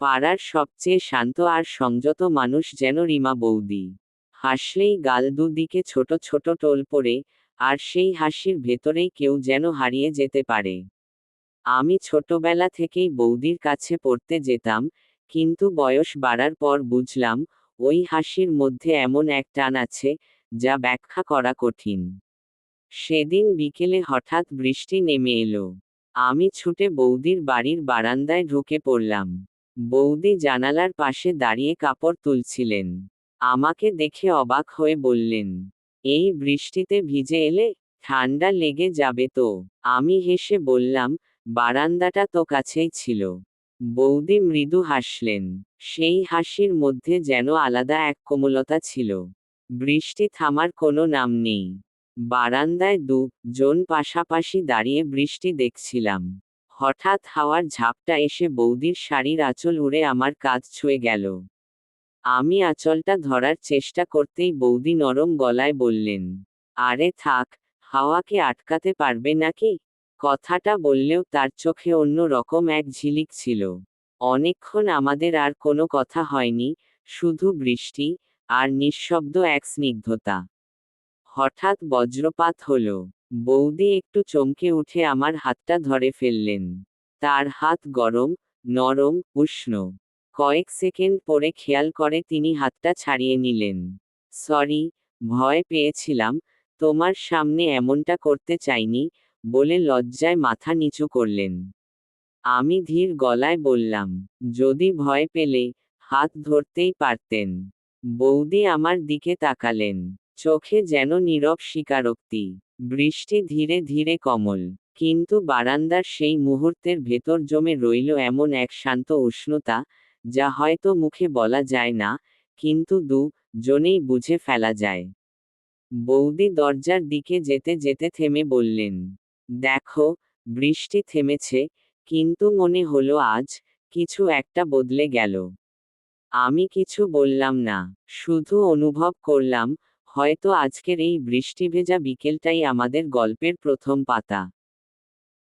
পাড়ার সবচেয়ে শান্ত আর সংযত মানুষ যেন রিমা বৌদি। হাসলেই গাল দুদিকে ছোট ছোট টোল পড়ে, আর সেই হাসির ভেতরেই কেউ যেন হারিয়ে যেতে পারে। আমি ছোটবেলা থেকেই বৌদির কাছে পড়তে যেতাম, কিন্তু বয়স বাড়ার পর বুঝলাম, ওই হাসির মধ্যে এমন এক টান আছে, যা ব্যাখ্যা করা কঠিন। সেদিন বিকেলে হঠাৎ বৃষ্টি নেমে এলো। আমি ছুটে বৌদির বাড়ির বারান্দায় ঢুকে পড়লাম। বৌদি জানালার পাশে দাঁড়িয়ে কাপড় তুলছিলেন। আমাকে দেখে অবাক হয়ে বললেন, এই বৃষ্টিতে ভিজে এলে ঠান্ডা লেগে যাবে তো? আমি হেসে বললাম, বারান্দাটা তো কাছেই ছিল। বৌদি মৃদু হাসলেন, সেই হাসির মধ্যে যেন আলাদা এক কোমলতা ছিল। বৃষ্টি থামার কোনো নাম নেই। বারান্দায় দু জন পাশাপাশি দাঁড়িয়ে বৃষ্টি দেখছিলাম। হঠাৎ হাওয়ার ঝাপটা এসে বৌদির শাড়ির আঁচল উড়ে আমার কাজ ছুঁয়ে গেল। আমি আঁচলটা ধরার চেষ্টা করতেই বৌদি নরম গলায় বললেন, আরে থাক, হাওয়াকে আটকাতে পারবে নাকি? কথাটা বললেও তার চোখে অন্য রকম এক ঝিলিক ছিল। অনেকক্ষণ আমাদের আর কোনো কথা হয়নি, শুধু বৃষ্টি আর নিঃশব্দ এক স্নিগ্ধতা। হঠাৎ বজ্রপাত হলো। বৌদি একটু চমকে উঠে আমার হাতটা ধরে ফেললেন। তার হাত গরম, নরম, উষ্ণ। কয়েক সেকেন্ড পরে খেয়াল করে তিনি হাতটা ছাড়িয়ে নিলেন। সরি, ভয় পেয়েছিলাম, তোমার সামনে এমনটা করতে চাইনি বলে লজ্জায় মাথা নিচু করলেন। আমি ধীর গলায় বললাম, যদি ভয় পেলে, হাত ধরতেই পারতেন। বৌদি আমার দিকে তাকালেন, চোখে যেন নীরব স্বীকারোক্তি। বৃষ্টি ধীরে ধীরে কমল, কিন্তু বারান্দার সেই মুহূর্তের ভেতর জমে রইল এমন এক শান্ত উষ্ণতা, যা হয়তো মুখে বলা যায় না, কিন্তু দু, জনেই বুঝে ফেলা যায়। বৌদি দরজার দিকে যেতে যেতে থেমে বললেন, দেখো, বৃষ্টি থেমেছে, কিন্তু মনে হলো আজ কিছু একটা বদলে গেল। আমি কিছু বললাম না, শুধু অনুভব করলাম হয়তো আজকের এই বৃষ্টি ভেজা বিকেলটাই আমাদের গল্পের প্রথম পাতা।